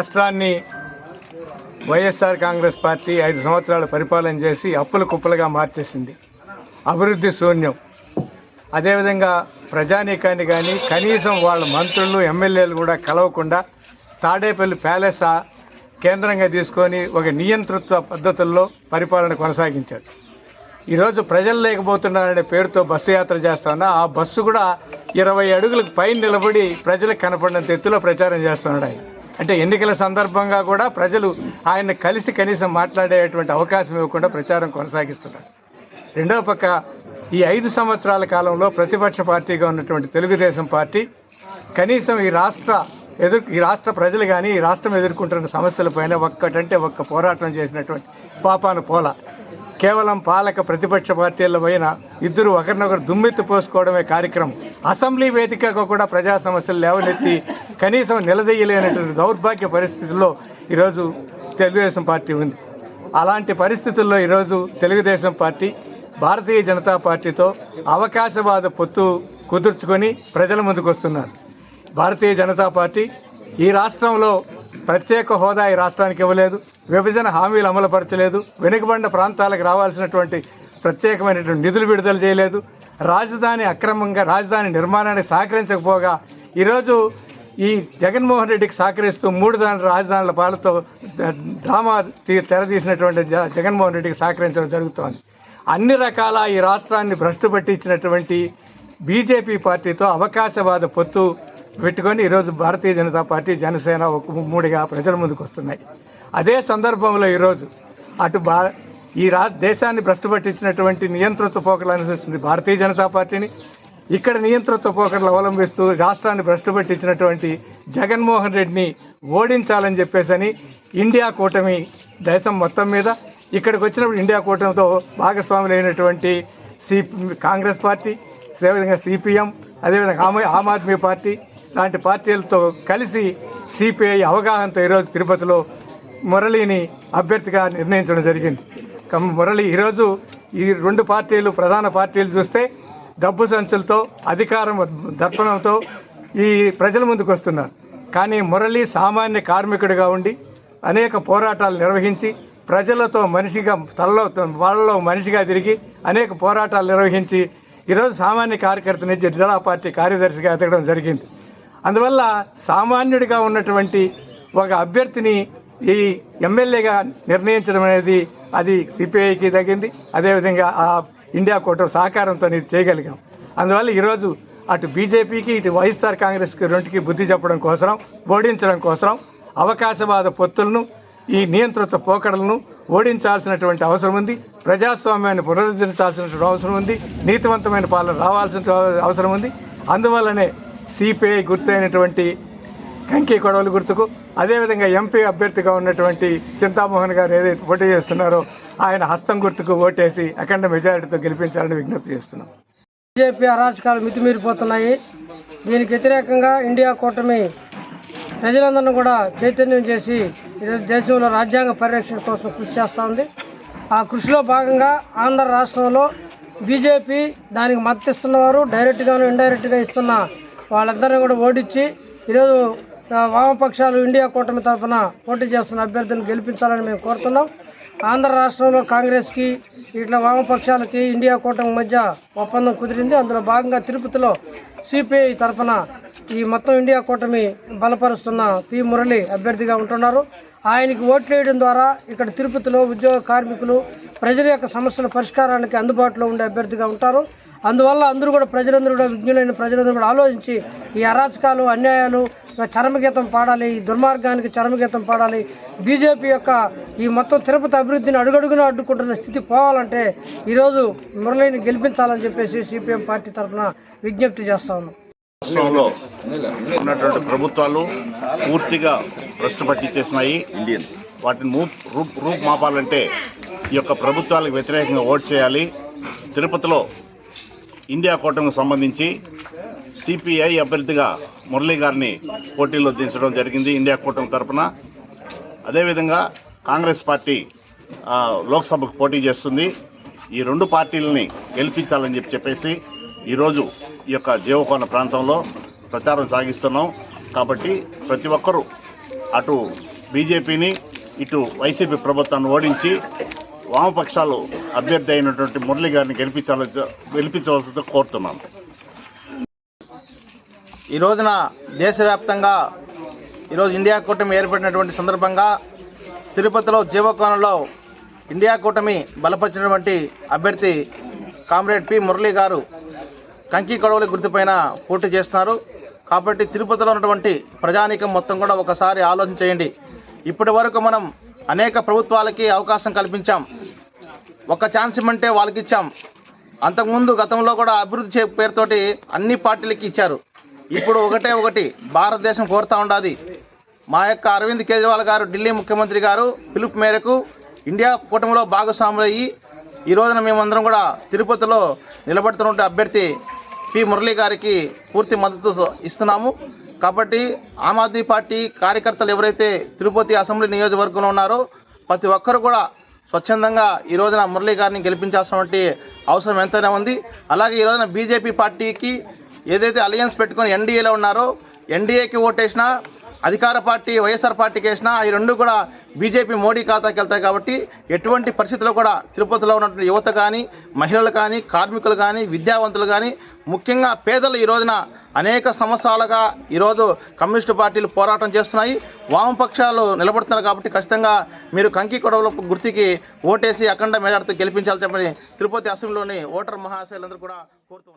రాష్ట్రాన్ని వైఎస్ఆర్ కాంగ్రెస్ పార్టీ ఐదు సంవత్సరాలు పరిపాలన చేసి అప్పుల కుప్పలుగా మార్చేసింది. అభివృద్ధి శూన్యం. అదేవిధంగా ప్రజానీకాన్ని కానీ కనీసం వాళ్ళ మంత్రులు ఎమ్మెల్యేలు కూడా కలవకుండా తాడేపల్లి ప్యాలెస్ కేంద్రంగా తీసుకొని ఒక నియంతృత్వ పద్ధతుల్లో పరిపాలన కొనసాగించాడు ఈరోజు ప్రజలు లేకపోతున్నారనే పేరుతో బస్సు యాత్ర చేస్తున్నా ఆ బస్సు కూడా ఇరవై అడుగులకు పైన నిలబడి ప్రజలకు కనపడినంత ఎత్తులో ప్రచారం చేస్తున్నాడు ఆయన. అంటే ఎన్నికల సందర్భంగా కూడా ప్రజలు ఆయన కలిసి కనీసం మాట్లాడేటువంటి అవకాశం ఇవ్వకుండా ప్రచారం కొనసాగిస్తున్నారు. రెండవ పక్క ఈ ఐదు సంవత్సరాల కాలంలో ప్రతిపక్ష పార్టీగా ఉన్నటువంటి తెలుగుదేశం పార్టీ కనీసం ఈ రాష్ట్ర ఎదుర్ ఈ రాష్ట్ర ప్రజలు కానీ ఈ రాష్ట్రం ఎదుర్కొంటున్న సమస్యలపైన ఒక్కటంటే ఒక్క పోరాటం చేసినటువంటి పాపాను పోల. కేవలం పాలక ప్రతిపక్ష పార్టీల పైన ఇద్దరు ఒకరినొకరు దుమ్మెత్తి పోసుకోవడమే కార్యక్రమం. అసెంబ్లీ వేదికగా కూడా ప్రజా సమస్యలు లేవనెత్తి కనీసం నిలదీయలేనటువంటి దౌర్భాగ్య పరిస్థితుల్లో ఈరోజు తెలుగుదేశం పార్టీ ఉంది. అలాంటి పరిస్థితుల్లో ఈరోజు తెలుగుదేశం పార్టీ భారతీయ జనతా పార్టీతో అవకాశవాద పొత్తు కుదుర్చుకొని ప్రజల ముందుకు వస్తున్నారు భారతీయ జనతా పార్టీ ఈ రాష్ట్రంలో ప్రత్యేక హోదా ఈ రాష్ట్రానికి ఇవ్వలేదు విభజన హామీలు అమలుపరచలేదు వెనుకబడిన ప్రాంతాలకు రావాల్సినటువంటి ప్రత్యేకమైనటువంటి నిధులు విడుదల చేయలేదు రాజధాని అక్రమంగా రాజధాని నిర్మాణానికి సహకరించకపోగా ఈరోజు ఈ జగన్మోహన్ రెడ్డికి సహకరిస్తూ మూడు దాని రాజధానుల పాలతో డ్రామా తీ- తెరదీసినటువంటి జ- జగన్మోహన్ రెడ్డికి సహకరించడం జరుగుతోంది. అన్ని రకాల ఈ రాష్ట్రాన్ని భ్రష్టు పట్టించినటువంటి బీజేపీ పార్టీతో అవకాశవాద పొత్తు పెట్టుకొని ఈరోజు భారతీయ జనతా పార్టీ జనసేన ఒక మూడిగా ప్రజల ముందుకు వస్తున్నాయి. అదే సందర్భంలో ఈరోజు అటు భా ఈ రా దేశాన్ని భ్రష్టు పట్టించినటువంటి నియంతృత్వ పోకలు అనుసరిస్తుంది భారతీయ జనతా పార్టీని ఇక్కడ నియంతృత్వ పోకడలు అవలంబిస్తూ రాష్ట్రాన్ని భ్రష్టుపట్టించినటువంటి జగన్మోహన్ రెడ్డిని ఓడించాలని చెప్పేసని ఇండియా కూటమి దేశం మొత్తం మీద ఇక్కడికి వచ్చినప్పుడు ఇండియా కూటమితో భాగస్వాములైనటువంటి సి కాంగ్రెస్ పార్టీ అదేవిధంగా సిపిఎం అదేవిధంగా ఆమ్ ఆమ్ ఆద్మీ పార్టీ లాంటి పార్టీలతో కలిసి సిపిఐ అవగాహనతో ఈరోజు తిరుపతిలో మురళిని అభ్యర్థిగా నిర్ణయించడం జరిగింది. మురళి ఈరోజు ఈ రెండు పార్టీలు ప్రధాన పార్టీలు చూస్తే డబ్బు సంచులతో అధికారం దర్పణంతో ఈ ప్రజల ముందుకు వస్తున్నారు. కానీ మురళి సామాన్య కార్మికుడిగా ఉండి అనేక పోరాటాలు నిర్వహించి ప్రజలతో మనిషిగా తలలో వాళ్ళలో మనిషిగా తిరిగి అనేక పోరాటాలు నిర్వహించి ఈరోజు సామాన్య కార్యకర్త నుంచి జిల్లా పార్టీ కార్యదర్శిగా ఎదగడం జరిగింది. అందువల్ల సామాన్యుడిగా ఉన్నటువంటి ఒక అభ్యర్థిని ఈ ఎమ్మెల్యేగా నిర్ణయించడం అనేది అది సిపిఐకి తగ్గింది అదేవిధంగా ఆ ఇండియా కూటమి సహకారంతో నేను చేయగలిగాం. అందువల్ల ఈరోజు అటు బీజేపీకి ఇటు వైఎస్ఆర్ కాంగ్రెస్కి రెండుకి బుద్ధి చెప్పడం కోసం ఓడించడం కోసం అవకాశవాద పొత్తులను ఈ నియంత్రిత పోకడలను ఓడించాల్సినటువంటి అవసరం ఉంది. ప్రజాస్వామ్యాన్ని పునరుద్ధరించాల్సినటువంటి అవసరం ఉంది. నీతివంతమైన పాలన రావాల్సిన అవసరం ఉంది. అందువల్లనే సిపిఐ గుర్తైనటువంటి కంకి కొడవల గుర్తుకు అదేవిధంగా ఎంపీ అభ్యర్థిగా ఉన్నటువంటి చింతామోహన్ గారు ఏదైతే పోటీ చేస్తున్నారో ఆయన హస్తం గుర్తుకు ఓటేసి అఖండ మెజారిటీతో గెలిపించాలని విజ్ఞప్తి చేస్తున్నాం. బీజేపీ అరాచకాలు మితిమీరిపోతున్నాయి. దీనికి వ్యతిరేకంగా ఇండియా కూటమి ప్రజలందరినీ కూడా చైతన్యం చేసి ఈరోజు దేశంలో రాజ్యాంగ పరిరక్షణ కోసం కృషి చేస్తూ ఉంది. ఆ కృషిలో భాగంగా ఆంధ్ర రాష్ట్రంలో బీజేపీ దానికి మద్దతిస్తున్న వారు డైరెక్ట్గాను ఇండైరెక్ట్గా ఇస్తున్న వాళ్ళందరినీ కూడా ఓడించి ఈరోజు వామపక్షాలు ఇండియా కూటమి తరఫున పోటీ చేస్తున్న అభ్యర్థులను గెలిపించాలని మేము కోరుతున్నాం. ఆంధ్ర రాష్ట్రంలో కాంగ్రెస్కి ఇట్లా వామపక్షాలకి ఇండియా కూటమి మధ్య ఒప్పందం కుదిరింది. అందులో భాగంగా తిరుపతిలో సిపిఐ తరఫున ఈ మొత్తం ఇండియా కూటమి బలపరుస్తున్న పి. మురళి అభ్యర్థిగా ఉంటున్నారు. ఆయనకి ఓట్లు వేయడం ద్వారా ఇక్కడ తిరుపతిలో ఉద్యోగ కార్మికులు ప్రజల యొక్క సమస్యల పరిష్కారానికి అందుబాటులో ఉండే అభ్యర్థిగా ఉంటారు. అందువల్ల అందరూ కూడా ప్రజలందరూ కూడా విజ్ఞులైన ప్రజలందరూ కూడా ఆలోచించి ఈ అరాచకాలు అన్యాయాలు చరమగీతం పాడాలి ఈ దుర్మార్గానికి చరమగీతం పాడాలి. బీజేపీ యొక్క ఈ మొత్తం తిరుపతి అభివృద్ధిని అడుగడుగునా అడ్డుకుంటున్న స్థితి పోవాలంటే ఈరోజు మురళిని గెలిపించాలని చెప్పేసి సిపిఎం పార్టీ తరఫున విజ్ఞప్తి చేస్తా ఉన్నాం. రాష్ట్రంలో ఉన్నటువంటి ప్రభుత్వాలు పూర్తిగా భ్రష్టు పట్టించేసినాయి. ఇండియన్. వాటిని మూ రూప్ రూపు మాపాలంటే ఈ యొక్క ప్రభుత్వాలకు వ్యతిరేకంగా ఓట్ చేయాలి. తిరుపతిలో ఇండియా కూటమికి సంబంధించి సిపిఐ అభ్యర్థిగా మురళీ గారిని పోటీలో దించడం జరిగింది ఇండియా కూటమి తరఫున అదేవిధంగా కాంగ్రెస్ పార్టీ లోక్సభకు పోటీ చేస్తుంది. ఈ రెండు పార్టీలని గెలిపించాలని చెప్పి చెప్పేసి ఈరోజు ఈ యొక్క జీవకోన ప్రాంతంలో ప్రచారం సాగిస్తున్నాం. కాబట్టి ప్రతి ఒక్కరూ అటు బీజేపీని ఇటు వైసీపీ ప్రభుత్వాన్ని ఓడించి వామపక్షాలు అభ్యర్థి అయినటువంటి మురళి గారిని గెలిపించాల గెలిపించవలసిందిగా కోరుతున్నాను ఈ రోజున దేశవ్యాప్తంగా ఈరోజు ఇండియా కూటమి ఏర్పడినటువంటి సందర్భంగా తిరుపతిలో జీవకోణంలో ఇండియా కూటమి బలపరిచినటువంటి అభ్యర్థి కామ్రేడ్ పి మురళీ గారు కంకి కొడవలి గుర్తుపైన పోటీ చేస్తున్నారు. కాబట్టి తిరుపతిలో ఉన్నటువంటి ప్రజానీకం మొత్తం కూడా ఒకసారి ఆలోచన చేయండి. ఇప్పటి వరకు మనం అనేక ప్రభుత్వాలకి అవకాశం కల్పించాం. ఒక ఛాన్స్ ఇమ్మంటే వాళ్ళకి ఇచ్చాం అంతకుముందు గతంలో కూడా అభివృద్ధి చే పేరుతోటి అన్ని పార్టీలకి ఇచ్చారు. ఇప్పుడు ఒకటే ఒకటి. భారతదేశం కోరుతా ఉండాది. మా యొక్క అరవింద్ కేజ్రీవాల్ గారు ఢిల్లీ ముఖ్యమంత్రి గారు పిలుపు మేరకు ఇండియా కూటమిలో భాగస్వాములు అయ్యి ఈ రోజున మేమందరం కూడా తిరుపతిలో నిలబడుతున్న అభ్యర్థి పి. మురళీ గారికి పూర్తి మద్దతు ఇస్తున్నాము. కాబట్టి ఆమ్ ఆద్మీ పార్టీ కార్యకర్తలు ఎవరైతే తిరుపతి అసెంబ్లీ నియోజకవర్గంలో ఉన్నారో ప్రతి ఒక్కరు కూడా స్వచ్ఛందంగా ఈ రోజున మురళీ గారిని గెలిపించాల్సినటువంటి అవసరం ఎంతైనా ఉంది. అలాగే ఈ రోజున బీజేపీ పార్టీకి ఏదైతే అలయన్స్ పెట్టుకొని ఎన్డీఏలో ఉన్నారో ఎన్డీఏకి ఓటేసినా అధికార పార్టీ వైఎస్ఆర్ పార్టీకి వేసినా ఈ రెండు కూడా బీజేపీ మోడీ ఖాతాకి వెళ్తాయి కాబట్టి ఎటువంటి పరిస్థితుల్లో కూడా తిరుపతిలో ఉన్నటువంటి యువత కానీ మహిళలు కానీ కార్మికులు కానీ విద్యావంతులు కానీ ముఖ్యంగా పేదలు ఈ రోజున అనేక సంవత్సరాలుగా ఈరోజు కమ్యూనిస్టు పార్టీలు పోరాటం చేస్తున్నాయి. వామపక్షాలు నిలబడుతున్నారు కాబట్టి ఖచ్చితంగా మీరు కంకి కొడవల గుర్తికి ఓటేసి అఖండ మేధాడుతో గెలిపించాలని చెప్పని తిరుపతి అసెంబ్లీలోని ఓటర్ మహాశయులందరూ కూడా కోరుతూ